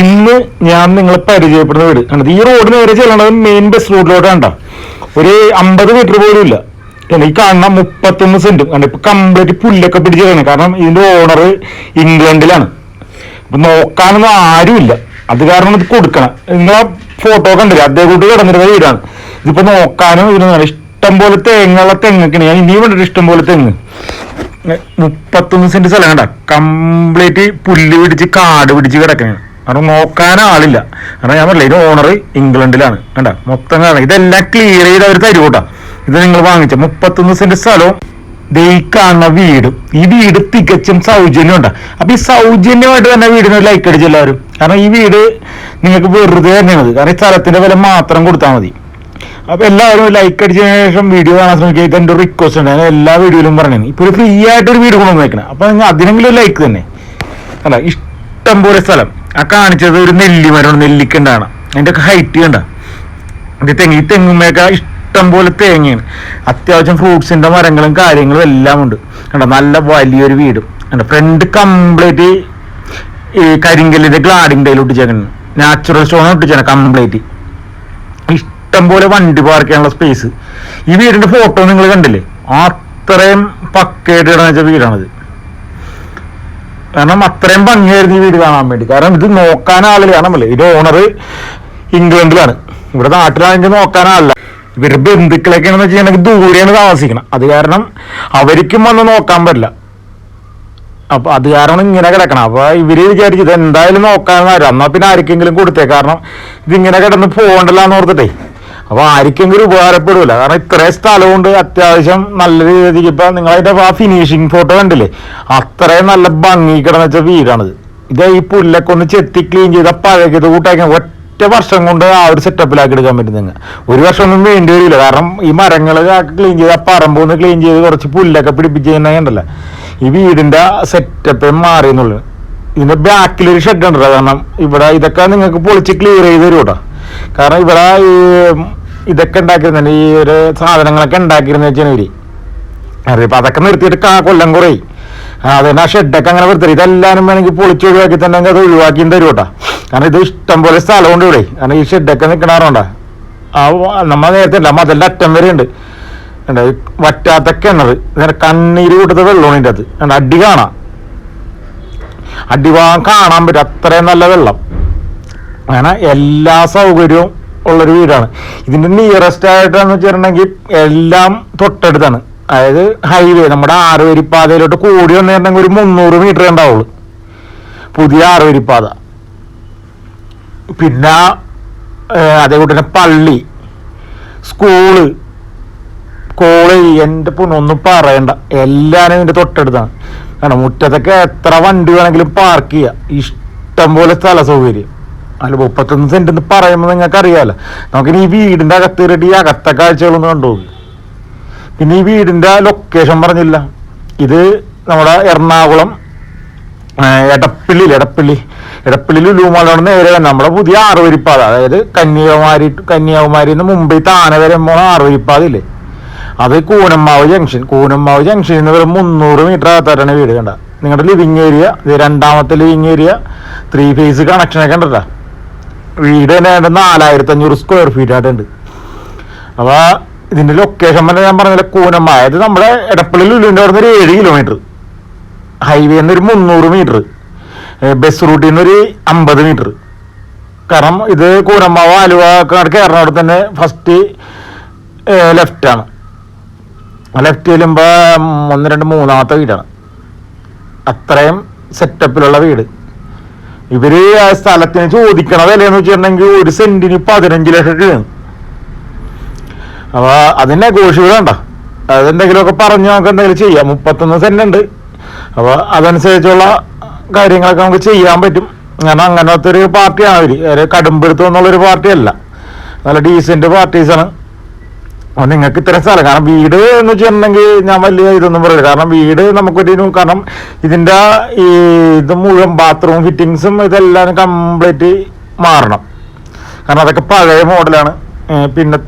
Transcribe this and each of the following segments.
ഇന്ന് ഞാൻ നിങ്ങളെ പരിചയപ്പെടുന്ന വീട്. കണ്ടത് ഈ റോഡിന് നേരെ ചെല്ലണത് മെയിൻ ബസ് റൂട്ടിലോട്ടാണ് ഒരു അമ്പത് മീറ്റർ പോലും ഇല്ല. ഈ കാണുന്ന മുപ്പത്തൊന്ന് സെന്റും കണ്ട? ഇപ്പൊ കംപ്ലീറ്റ് പുല്ലൊക്കെ പിടിച്ചതാണ് കാരണം ഇതിന്റെ ഓണർ ഇംഗ്ലണ്ടിലാണ്. അപ്പൊ നോക്കാനൊന്നും ആരുമില്ല. അത് കാരണം ഇത് കൊടുക്കണം. നിങ്ങളെ ഫോട്ടോ കണ്ടില്ല? അദ്ദേഹം കൂട്ട് കിടന്നിരുന്ന വീടാണ്. ഇതിപ്പോ നോക്കാനും ഇതിനൊന്നും ഇഷ്ടം പോലെ തെങ്ങുള്ള തെങ്ങൊക്കെയാണ്. ഞാൻ ഇനിയും കണ്ടിട്ട് ഇഷ്ടം പോലെ തെങ്ങ്. മുപ്പത്തൊന്ന് സെന്റ് സ്ഥലം കണ്ട. കംപ്ലീറ്റ് പുല്ല് പിടിച്ച് കാട് പിടിച്ച് കിടക്കണേ. കാരണം നോക്കാൻ ആളില്ല. കാരണം ഞാൻ പറഞ്ഞില്ല ഇത് ഓണർ ഇംഗ്ലണ്ടിലാണ്. കണ്ട? മൊത്തം കാണാം. ഇതെല്ലാം ക്ലിയർ ചെയ്ത് അവർ തരുകൂട്ടാ ഇത് നിങ്ങൾ വാങ്ങിച്ച. മുപ്പത്തൊന്ന് സെന്റ് സ്ഥലവും ദേ വീടും. ഈ വീട് തികച്ചും സൗജന്യം ഉണ്ട്. അപ്പൊ ഈ സൗജന്യമായിട്ട് തന്നെ വീടിന് ഒരു ലൈക്ക് അടിച്ചു എല്ലാവരും? കാരണം ഈ വീട് നിങ്ങൾക്ക് വെറുതെ തന്നെയാണ് കാരണം ഈ സ്ഥലത്തിന്റെ വില മാത്രം കൊടുത്താൽ മതി. അപ്പൊ എല്ലാവരും ലൈക്ക് അടിച്ചതിന് ശേഷം വീഡിയോ കാണാൻ ശ്രമിക്കുക. എന്റെ റിക്വസ്റ്റ് ഉണ്ട്. ഞാൻ എല്ലാ വീഡിയോയിലും പറഞ്ഞു ഇപ്പൊ ഒരു ഫ്രീ ആയിട്ട് ഒരു വീട് കൊണ്ടുവന്ന് വെക്കണം അപ്പൊ അതിനെങ്കിലും ഒരു ലൈക്ക് തന്നെ. അല്ല ഇഷ്ടം പോലെ സ്ഥലം. ആ കാണിച്ചത് ഒരു നെല്ലിമരമാണ് നെല്ലിക്കണ്ടാണ് അതിന്റെ ഒക്കെ ഹൈറ്റ് കണ്ട? ഇത് തെങ്ങ് ഈ തെങ്ങുമേക്ക ഇഷ്ടം പോലെ തേങ്ങയാണ്. അത്യാവശ്യം ഫ്രൂട്ട്സിന്റെ മരങ്ങളും കാര്യങ്ങളും എല്ലാം ഉണ്ട്. കണ്ടോ? നല്ല വലിയൊരു വീട്. കണ്ട? ഫ്രണ്ട് കംപ്ലീറ്റ് ഈ കരിങ്കല്ലിന്റെ ഗ്ലാഡിങ് ടൈൽ ഒട്ടിച്ചേക്കണം. നാച്ചുറൽ സ്റ്റോൺ ഒട്ടിച്ചാണ് കംപ്ലീറ്റ് ഇഷ്ടം പോലെ വണ്ടി പാർക്ക് ചെയ്യാനുള്ള സ്പേസ് ഈ വീടിന്റെ ഫോട്ടോ നിങ്ങൾ കണ്ടില്ലേ? അത്രയും പക്കയായിട്ട് കിടന്ന വെച്ച വീടാണിത്. കാരണം അത്രയും ഭംഗിയായിരുന്നു ഈ വീട് കാണാൻ വേണ്ടി. കാരണം ഇത് നോക്കാൻ ആളില്ല. കാരണം ഇത് ഓണർ ഇംഗ്ലണ്ടിലാണ്. ഇവിടെ നാട്ടിലാണെങ്കിൽ നോക്കാൻ ആളില്ല. ഇവരുടെ ബന്ധുക്കളൊക്കെയാണെന്ന് വെച്ചിട്ടുണ്ടെങ്കിൽ ദൂരെയാണ് താമസിക്കണം. അത് കാരണം അവർക്കും വന്ന് നോക്കാൻ പറ്റില്ല. അപ്പൊ അത് കാരണം ഇങ്ങനെ കിടക്കണം. അപ്പൊ ഇവർ വിചാരിച്ചത് എന്തായാലും എന്തായാലും ആരും. എന്നാ പിന്നെ ആർക്കെങ്കിലും കൊടുത്തേ. കാരണം ഇതിങ്ങനെ കിടന്ന് പോകണ്ടല്ലോ എന്ന് ഓർത്തിട്ടേ. അപ്പൊ ആർക്കെങ്കിലും ഉപകാരപ്പെടില്ല കാരണം ഇത്രയും സ്ഥലമുണ്ട് അത്യാവശ്യം നല്ല രീതിക്ക് ഇപ്പൊ നിങ്ങളതിന്റെ ആ ഫിനിഷിങ് ഫോട്ടോ കണ്ടില്ലേ? അത്രയും നല്ല ഭംഗി കിടന്ന വെച്ച വീടാണിത്. ഇത് ഈ പുല്ലൊക്കെ ഒന്ന് ചെത്തി ക്ലീൻ ചെയ്ത പഴകിയത് കൂട്ടാക്കി ഒറ്റ വർഷം കൊണ്ട് ആ ഒരു സെറ്റപ്പിലാക്കി എടുക്കാൻ പറ്റും നിങ്ങൾ ഒരു വർഷം ഒന്നും വേണ്ടി വരില്ല. കാരണം ഈ മരങ്ങൾ ക്ലീൻ ചെയ്ത് ആ പറമ്പൊന്ന് ക്ലീൻ ചെയ്ത് കുറച്ച് പുല്ലൊക്കെ പിടിപ്പിച്ച് കഴിഞ്ഞാൽ ഈ വീടിന്റെ സെറ്റപ്പ് മാറി എന്നുള്ളത് ഇതിന്റെ ബാക്കിൽ ഒരു ഷെഡ് ഉണ്ടല്ലോ. കാരണം ഇവിടെ ഇതൊക്കെ നിങ്ങൾക്ക് പൊളിച്ച് ക്ലിയർ ചെയ്ത് തരും കേട്ടോ കാരണം ഇവിടെ ഈ ഇതൊക്കെ ഉണ്ടാക്കിയിരുന്നെ ഈ ഒരു സാധനങ്ങളൊക്കെ ഉണ്ടാക്കിയിരുന്ന വെച്ചാൽ ഇവർ. അറിയപ്പോ അതൊക്കെ നിർത്തിയിട്ട് കാ കൊല്ലം കുറേ. അതന്നെ ആ ഷെഡൊക്കെ അങ്ങനെ വൃത്തി ഇതെല്ലാരും വേണമെങ്കിൽ പൊളിച്ച് ഒഴിവാക്കി തന്നെ അത് ഒഴിവാക്കിയും തരും കേട്ടോ. കാരണം ഇത് ഇഷ്ടം പോലെ സ്ഥലമുണ്ട് ഇവിടെ. കാരണം ഈ ഷെഡൊക്കെ നിൽക്കണാറുണ്ടോ. ആ നമ്മ നേരത്തെ ഉണ്ട് നമ്മൾ അതെല്ലാം അറ്റം വരെ ഉണ്ട്. ഉണ്ട് വറ്റാത്ത കിണറ് ഇങ്ങനെ കണ്ണീര് കൂട്ടത്തെ വെള്ളമാണ് ഇതിന്റെ അത് ഉണ്ട് അടി കാണാം. അടിവാ കാണാൻ പറ്റും. അത്രയും നല്ല വെള്ളം. അങ്ങനെ എല്ലാ സൗകര്യവും ഉള്ളൊരു വീടാണ്. ഇതിന്റെ നിയറസ്റ്റ് ആയിട്ടാന്ന് വെച്ചിട്ടുണ്ടെങ്കിൽ എല്ലാം തൊട്ടടുത്താണ്. അതായത് ഹൈവേ നമ്മുടെ ആറുവരിപ്പാതയിലോട്ട് കൂടി വന്നിട്ടുണ്ടെങ്കിൽ ഒരു മുന്നൂറ് മീറ്റർ ഉണ്ടാവുള്ളൂ. പുതിയ ആറുവരിപ്പാത. പിന്നെ അതേപോലെ തന്നെ പള്ളി സ്കൂൾ കോളേജ് എന്റെ പൊണ്ണൊന്നും പറയണ്ട. എല്ലാരും ഇതിന്റെ തൊട്ടടുത്താണ്. കാരണം മുറ്റത്തൊക്കെ എത്ര വണ്ടി വേണമെങ്കിലും പാർക്ക് ചെയ്യാം. ഇഷ്ടം പോലെ സ്ഥല സൗകര്യം. അല്ല മുപ്പത്തൊന്ന് സെന്റ് എന്ന് പറയുമ്പോൾ നിങ്ങൾക്ക് അറിയാലോ നമുക്കിനി ഈ വീടിന്റെ അകത്ത് കയറിയിട്ട് ഈ അകത്തെ കാഴ്ചകളൊന്നും കണ്ടുപോകും പിന്നെ ഈ വീടിന്റെ ലൊക്കേഷൻ പറഞ്ഞില്ല. ഇത് നമ്മുടെ എറണാകുളം എടപ്പള്ളി എടപ്പള്ളി. എടപ്പള്ളി ലുലുമാളാണ് നേരെ നമ്മുടെ പുതിയ ആറുവരിപ്പാത. അതായത് കന്യാകുമാരി കന്യാകുമാരി നിന്ന് മുംബൈ താനെ വരെ പോണ ആറുവരിപ്പാത ഇല്ലേ? അത് കൂനമ്മാവ് ജംഗ്ഷൻ കൂനമ്മാവ് ജംഗ്ഷനിൽ നിന്ന് വെറും മുന്നൂറ് മീറ്റർ അകത്തായിട്ടാണ് വീട് കണ്ട നിങ്ങളുടെ ലിവിങ് ഏരിയ ഇത് രണ്ടാമത്തെ ലിവിങ് ഏരിയ ത്രീ ഫേസ് കണക്ഷനൊക്കെ ഉണ്ടല്ലോ. വീട് തന്നെ നാലായിരത്തി അഞ്ഞൂറ് സ്ക്വയർ ഫീറ്റ് ആയിട്ടുണ്ട്. അപ്പോൾ ഇതിന്റെ ലൊക്കേഷൻ തന്നെ ഞാൻ പറഞ്ഞ കൂനമ്മ അതായത് നമ്മുടെ എടപ്പള്ളി ലുലുവിന്റെ അവിടെ നിന്ന് ഒരു ഏഴ് കിലോമീറ്റർ ഹൈവേ നിന്ന് ഒരു മുന്നൂറ് മീറ്റർ ബസ് റൂട്ടിൽ നിന്ന് ഒരു അമ്പത് മീറ്റർ കാരണം ഇത് കൂനമ്മാവ് ആലുവ കയറുന്നവിടെ തന്നെ ഫസ്റ്റ് ലെഫ്റ്റാണ് ലെഫ്റ്റ് ചെല്ലുമ്പോൾ ഒന്ന് രണ്ട് മൂന്നാമത്തെ വീടാണ്. അത്രയും സെറ്റപ്പിലുള്ള വീട്. ഇവർ ആ സ്ഥലത്തിന് ചോദിക്കണ വിലയെന്ന് വെച്ചിട്ടുണ്ടെങ്കിൽ ഒരു സെന്റിന് പതിനഞ്ച് ലക്ഷം രൂപയാണ് അപ്പൊ അത് നെഗോഷ്യബിൾ വേണ്ട അതെന്തെങ്കിലുമൊക്കെ പറഞ്ഞ് നമുക്ക് എന്തെങ്കിലും ചെയ്യാം. മുപ്പത്തൊന്ന് സെന്റ് ഉണ്ട്. അപ്പൊ അതനുസരിച്ചുള്ള കാര്യങ്ങളൊക്കെ നമുക്ക് ചെയ്യാൻ പറ്റും. കാരണം അങ്ങനത്തെ ഒരു പാർട്ടിയാണ് അവർ. ഒരു കടുംപിടുത്തം എന്നുള്ളൊരു പാർട്ടിയല്ല. നല്ല ഡീസന്റ് പാർട്ടീസാണ് അപ്പൊ നിങ്ങൾക്ക് ഇത്ര സ്ഥലം കാരണം വീട് എന്ന് വെച്ചിട്ടുണ്ടെങ്കിൽ ഞാൻ വലിയ ഇതൊന്നും പറയില്ല. കാരണം വീട് നമുക്കൊരു കാരണം ഇതിന്റെ ഈ ഇത് മുഴുവൻ ബാത്റൂം ഫിറ്റിങ്സും ഇതെല്ലാം കംപ്ലീറ്റ് മാറണം. കാരണം അതൊക്കെ പഴയ മോഡലാണ്. പിന്നെ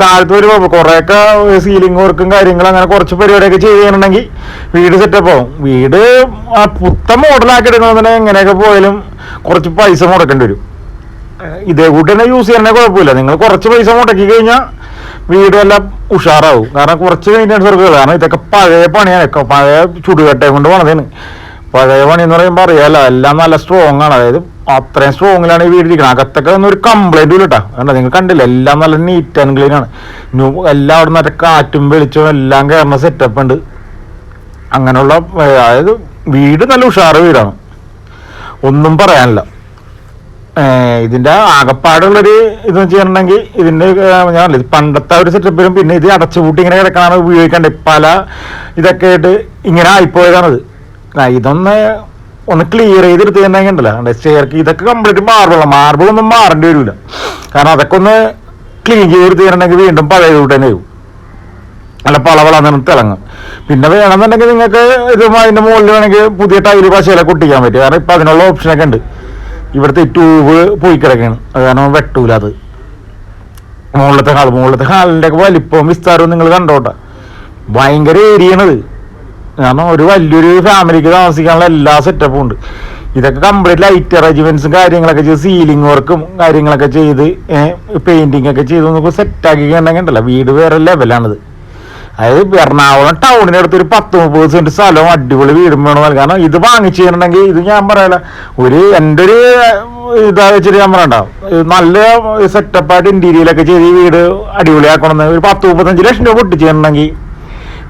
താഴത്ത് ഒരു കുറേയൊക്കെ സീലിംഗ് വർക്കും കാര്യങ്ങളും അങ്ങനെ കുറച്ച് പരിപാടിയൊക്കെ ചെയ്യുന്നുണ്ടെങ്കിൽ വീട് സെറ്റപ്പ് ആവും. വീട് പുത്തൻ മോഡലാക്കി എടുക്കണമെന്നുണ്ടെങ്കിൽ എങ്ങനെയൊക്കെ പോയാലും കുറച്ച് പൈസ മുടക്കേണ്ടി വരും. ഇതേ കൂട്ടി തന്നെ യൂസ് ചെയ്യണേ കുഴപ്പമില്ല. നിങ്ങൾ കുറച്ച് പൈസ മുടക്കി കഴിഞ്ഞാൽ വീടും എല്ലാം ഉഷാറാവും. കാരണം കുറച്ച് കഴിഞ്ഞാൽ വർക്കുകൾ കാരണം ഇതൊക്കെ പഴയ പണിയാണ്. പഴയ ചുടുകട്ടയും കൊണ്ട് പണിതാണ് പഴയ പണി എന്ന് പറയുമ്പോൾ അറിയാമല്ലോ എല്ലാം നല്ല സ്ട്രോങ് ആണ്. അതായത് അത്രയും സ്ട്രോങ്ങിലാണ് ഈ വീടിരിക്കുന്നത് അകത്തൊക്കെ ഒന്നും ഒരു കംപ്ലൈന്റ് ഇല്ല കേട്ടോ കണ്ടോ? നിങ്ങൾ കണ്ടില്ല? എല്ലാം നല്ല നീറ്റ് ആൻഡ് ക്ലീൻ ആണ്. എല്ലാം അവിടെ നിന്ന് കാറ്റും വെളിച്ചവും എല്ലാം കയറുന്ന സെറ്റപ്പ് ഉണ്ട്. അങ്ങനെയുള്ള അതായത് വീട് നല്ല ഉഷാറ് വീടാണ്. ഒന്നും പറയാനില്ല. ഇതിന്റെ ആകപ്പാടുള്ളൊരു ഇത് വെച്ചിട്ടുണ്ടെങ്കിൽ ഇതിന്റെ ഞാൻ പണ്ടത്തെ ഒരു സെറ്റപ്പിലും പിന്നെ ഇത് അടച്ചുപൂട്ടി ഇങ്ങനെ കിടക്കണാണ് ഉപയോഗിക്കേണ്ടത് പല ഇതൊക്കെ ആയിട്ട് ഇങ്ങനെ ആയിപ്പോയതാണത്. ഇതൊന്ന് ഒന്ന് ക്ലിയർ ചെയ്തെടുത്തിട്ടുണ്ടെങ്കിൽ ഉണ്ടല്ലോ. സ്റ്റെയർക്ക് ഇതൊക്കെ കംപ്ലീറ്റ് മാർബിളാണ് മാർബിൾ ഒന്നും മാറേണ്ടി വരില്ല കാരണം അതൊക്കെ ഒന്ന് ക്ലീൻ ചെയ്തെടുത്തിട്ടുണ്ടെങ്കിൽ വീണ്ടും പഴയ കൂട്ട് തന്നെ ആവും. നല്ല പളവളന്ന് തിളങ്ങും. പിന്നെ വേണമെന്നുണ്ടെങ്കിൽ നിങ്ങൾക്ക് ഇത് അതിന്റെ മുകളിൽ വേണമെങ്കിൽ പുതിയ ടൈൽ പശയിലൊക്കെ ഒട്ടിക്കാൻ പറ്റും. കാരണം ഇപ്പൊ അതിനുള്ള ഓപ്ഷനൊക്കെ ഉണ്ട്. ഇവിടുത്തെ ട്യൂബ് പോയി കിടക്കുകയാണ് അത് കാരണം വെട്ടൂല അത്. മുകളിലത്തെ ഹാൾ മുകളിലത്തെ ഹാളിന്റെ ഒക്കെ വലിപ്പവും വിസ്താരവും നിങ്ങൾ കണ്ടോട്ടെ. ഭയങ്കര ഏരിയണത് കാരണം ഒരു വലിയൊരു ഫാമിലിക്ക് താമസിക്കാനുള്ള എല്ലാ സെറ്റപ്പും ഉണ്ട്. ഇതൊക്കെ കംപ്ലീറ്റ് ലൈറ്റ് അറേഞ്ച്മെന്റ്സും കാര്യങ്ങളൊക്കെ ചെയ്ത് സീലിംഗ് വർക്കും കാര്യങ്ങളൊക്കെ ചെയ്ത് പെയിന്റിംഗ് ഒക്കെ ചെയ്ത് നമുക്ക് സെറ്റാക്കി കണ്ടെങ്കിൽ വീട് വേറെ ലെവലാണിത് അതായത് എറണാകുളം ടൗണിന് അടുത്ത് ഒരു പത്ത് മുപ്പത് സെന്റ് സ്ഥലവും അടിപൊളി വീടും വേണം കാരണം ഇത് വാങ്ങിച്ചു തരണമെങ്കിൽ ഇത് ഞാൻ പറയല. ഒരു എന്റെ ഒരു ഇതാ വെച്ചിട്ട് ഞാൻ പറയണ്ട. നല്ല സെറ്റപ്പായിട്ട് ഇന്റീരിയലൊക്കെ ചെയ്ത് ഈ വീട് അടിപൊളിയാക്കണമെന്ന് ഒരു പത്ത് മുപ്പത്തഞ്ച് ലക്ഷം രൂപ പൊട്ടിച്ചു ചെയ്യണമെങ്കിൽ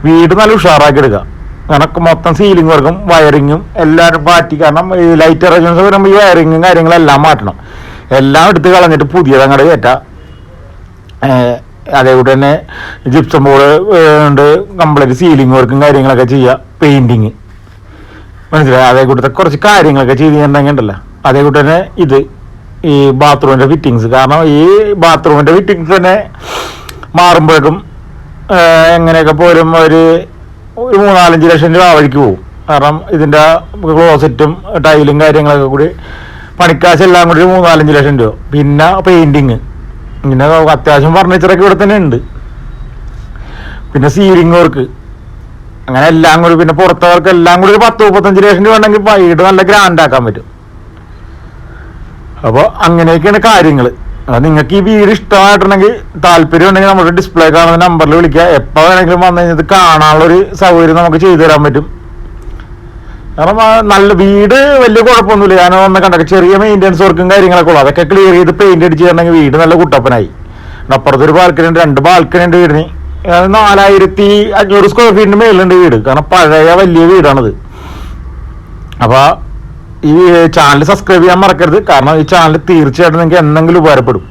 വീട് നല്ല ഉഷാറാക്കി എടുക്കുക കാരണം മൊത്തം സീലിംഗ് വർക്കും വയറിങ്ങും എല്ലാവരും മാറ്റി. കാരണം ഈ ലൈറ്റ് അറേഞ്ച്മെന്റ്സ് വരുമ്പോൾ ഈ വയറിങ്ങും കാര്യങ്ങളെല്ലാം മാറ്റണം. എല്ലാം എടുത്ത് കളഞ്ഞിട്ട് പുതിയത് അങ്ങോട്ട് കയറ്റാം അതേകൂടെ തന്നെ ജിപ്സം ബോർഡ് ഉണ്ട്. കംപ്ലീറ്റ് സീലിംഗ് വർക്കും കാര്യങ്ങളൊക്കെ ചെയ്യുക പെയിന്റിങ് മനസ്സിലായി? അതേ കൂട്ടത്തെ കുറച്ച് കാര്യങ്ങളൊക്കെ ചെയ്ത് കഴിഞ്ഞിട്ടുണ്ടെങ്കിൽ ഉണ്ടല്ലോ. തന്നെ ഇത് ഈ ബാത്റൂമിന്റെ ഫിറ്റിങ്സ് കാരണം ഈ ബാത്റൂമിന്റെ ഫിറ്റിങ്സ് തന്നെ മാറുമ്പോഴേക്കും എങ്ങനെയൊക്കെ പോലും ഒരു ഒരു മൂന്നാലഞ്ച് ലക്ഷം രൂപ വഴിക്ക് പോകും കാരണം ഇതിന്റെ ക്ലോസറ്റും ടൈലും കാര്യങ്ങളൊക്കെ കൂടി പണിക്കാശെല്ലാം കൂടി മൂന്നാലഞ്ച് ലക്ഷം രൂപ. പിന്നെ പെയിന്റിങ് പിന്നെ അത്യാവശ്യം ഫർണിച്ചറൊക്കെ ഇവിടെ തന്നെ ഉണ്ട്. പിന്നെ സീലിംഗ് വർക്ക് അങ്ങനെ എല്ലാം കൂടി പിന്നെ പുറത്തവർക്ക് എല്ലാം കൂടി ഒരു പത്ത് മുപ്പത്തഞ്ച് ലക്ഷം രൂപ ഉണ്ടെങ്കിൽ വീട് നല്ല ഗ്രാൻഡ് ആക്കാൻ പറ്റും. അപ്പോൾ അങ്ങനെയൊക്കെയാണ് കാര്യങ്ങൾ അത് നിങ്ങൾക്ക് ഈ വീട് ഇഷ്ടമായിട്ടുണ്ടെങ്കിൽ താല്പര്യം ഉണ്ടെങ്കിൽ നമ്മുടെ ഡിസ്പ്ലേ കാണുന്ന നമ്പറിൽ വിളിക്കുക. എപ്പോൾ വേണമെങ്കിലും വന്നു കഴിഞ്ഞാൽ കാണാനുള്ളൊരു സൗകര്യം നമുക്ക് ചെയ്തു തരാൻ പറ്റും. കാരണം നല്ല വീട് വലിയ കുഴപ്പമൊന്നുമില്ല. ഞാൻ വന്ന് കണ്ടൊക്കെ ചെറിയ മെയിന്റെനൻസ് വർക്കും കാര്യങ്ങളൊക്കെ ഉള്ളു. അതൊക്കെ ക്ലിയർ ചെയ്ത് പെയിന്റ് അടിച്ച് വീട് നല്ല കുട്ടപ്പനായി. അപ്പുറത്തൊരു ബാൽക്കണി ഉണ്ട് രണ്ട് ബാൽക്കണി ഉണ്ട് വീടിന്. നാലായിരത്തി അഞ്ഞൂറ് സ്ക്വയർ ഫീറ്റിന് മേലുണ്ട് വീട്. കാരണം പഴയ വലിയ വീടാണത്. അപ്പൊ ഈ ചാനൽ സബ്സ്ക്രൈബ് ചെയ്യാൻ മറക്കരുത്. കാരണം ഈ ചാനൽ തീർച്ചയായിട്ടും നിങ്ങൾക്ക് എന്തെങ്കിലും ഉപകാരപ്പെടും.